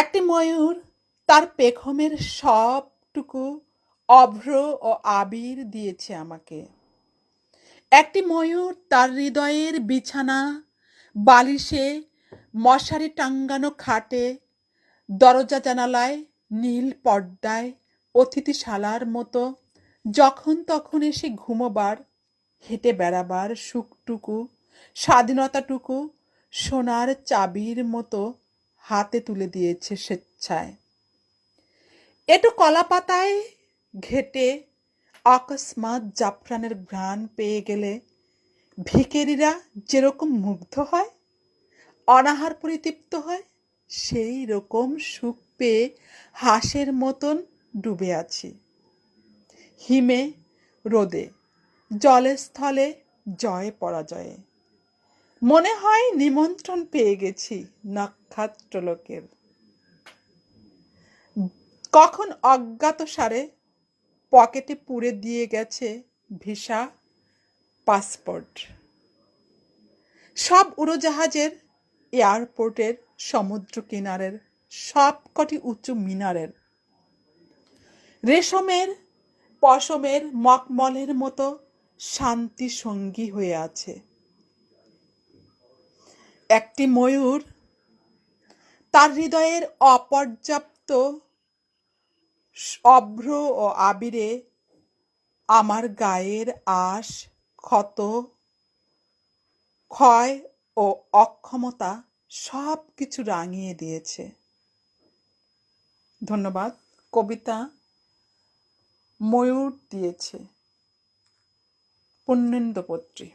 একটি ময়ূর তার পেখমের সবটুকু অভ্র ও আবির দিয়েছে আমাকে। একটি ময়ূর তার হৃদয়ের বিছানা, বালিশে, মশারি টাঙ্গানো খাটে, দরজা জানালায়, নীল পর্দায়, অতিথিশালার মতো, যখন তখন এসে ঘুমোবার, হেঁটে বেড়াবার সুখটুকু, স্বাধীনতাটুকু, সোনার চাবির মতো হাতে তুলে দিয়েছে স্বেচ্ছায়। একটু কলা পাতায় ঘেটে অকস্মাৎ জাফরানের ঘ্রাণ পেয়ে গেলে ভিকেরিরা যেরকম মুগ্ধ হয়, অনাহার পরিতৃপ্ত হয়, সেই রকম সুখ পেয়ে হাঁসের মতন ডুবে আছি। হিমে রোদে জলে স্থলে জয় পরাজয়ে। মনে হয় নিমন্ত্রণ পেয়ে গেছি নক্ষত্রলোকের। কখন অজ্ঞাত সারে পকেটে পুড়ে দিয়ে গেছে ভিসা, পাসপোর্ট। সব উড়োজাহাজের এয়ারপোর্টের সমুদ্র কিনারের সব কটি উঁচু মিনারের। রেশমের, পশমের মকমলের মতো শান্তি সঙ্গী হয়ে আছে। একটি ময়ূর তার হৃদয়ের অপর্যাপ্ত অভ্র ও আবিরে আমার গায়ের আশ, ক্ষত, ক্ষয় ও অক্ষমতা সব কিছু রাঙিয়ে দিয়েছে। ধন্যবাদ। কবিতা ময়ূর দিয়েছে। পুণ্যেন্দু পত্রী